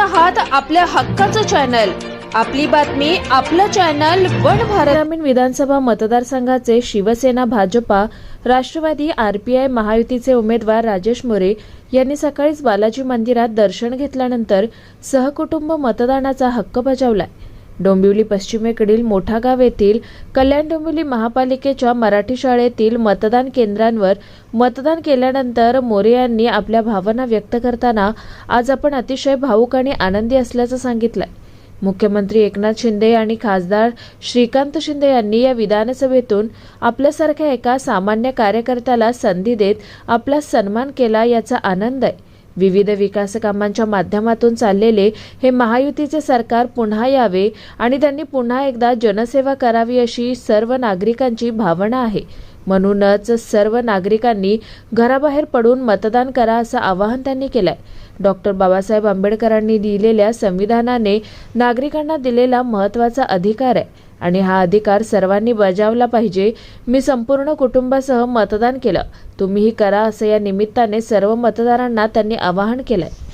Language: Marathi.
आहात आपल्या हक्काचं चॅनल. आपली बातमी आपलं चॅनल वन भारत. ग्रामीण विधानसभा मतदारसंघाचे शिवसेना भाजपा राष्ट्रवादी आरपीआय महायुतीचे उमेदवार राजेश मोरे यांनी सकाळीच बालाजी मंदिरात दर्शन घेतल्यानंतर सहकुटुंब मतदानाचा हक्क बजावलाय. डोंबिवली पश्चिमेकडील मोठा गाव येथील कल्याण डोंबिवली महापालिकेच्या मराठी शाळेतील मतदान केंद्रांवर मतदान केल्यानंतर मोरे यांनी आपल्या भावना व्यक्त करताना आज आपण अतिशय भावूक आणि आनंदी असल्याचं सांगितलं मुख्यमंत्री एकनाथ शिंदे आणि खासदार श्रीकांत शिंदे यांनी या विधानसभेतून आपल्यासारख्या एका सामान्य कार्यकर्त्याला संधी देत आपला सन्मान केला याचा आनंद आहे. विविध विकास कामांच्या माध्यमातून चाललेले हे महायुतीचे सरकार पुन्हा यावे आणि त्यांनी पुन्हा एकदा जनसेवा करावी अशी सर्व नागरिकांची भावना आहे. म्हणूनच सर्व नागरिकांनी घराबाहेर पडून मतदान करा असं आवाहन त्यांनी केलंय. डॉक्टर बाबासाहेब आंबेडकरांनी दिलेल्या संविधानाने नागरिकांना दिलेला महत्त्वाचा अधिकार आहे आणि हा अधिकार सर्वांनी बजावला पाहिजे. मी संपूर्ण कुटुंबासह मतदान केलं. तुम्हीही करा असं या निमित्ताने सर्व मतदारांना त्यांनी आवाहन केलंय.